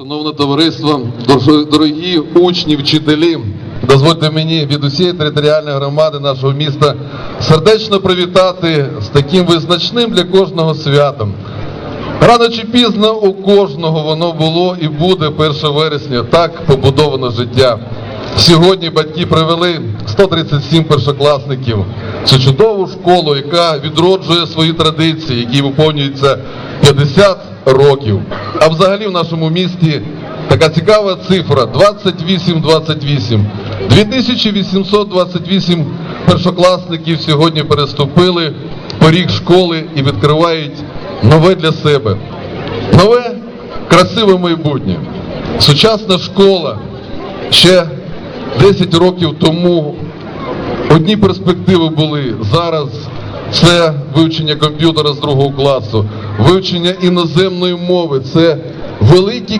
Шановне товариство, дорогі учні, вчителі, дозвольте мені від усієї територіальної громади нашого міста сердечно привітати з таким визначним для кожного святом. Рано чи пізно у кожного воно було і буде 1 вересня. Так побудовано життя. Сьогодні батьки привели 137 першокласників цю чудову школу, яка відроджує свої традиції, які виповнюються 50 років. А взагалі в нашому місті така цікава цифра 28-28. 2828 першокласників сьогодні переступили поріг школи і відкривають нове для себе. Нове красиве майбутнє. Сучасна школа ще 10 років тому одні перспективи були. Зараз це вивчення комп'ютера з другого класу, вивчення іноземної мови, це великі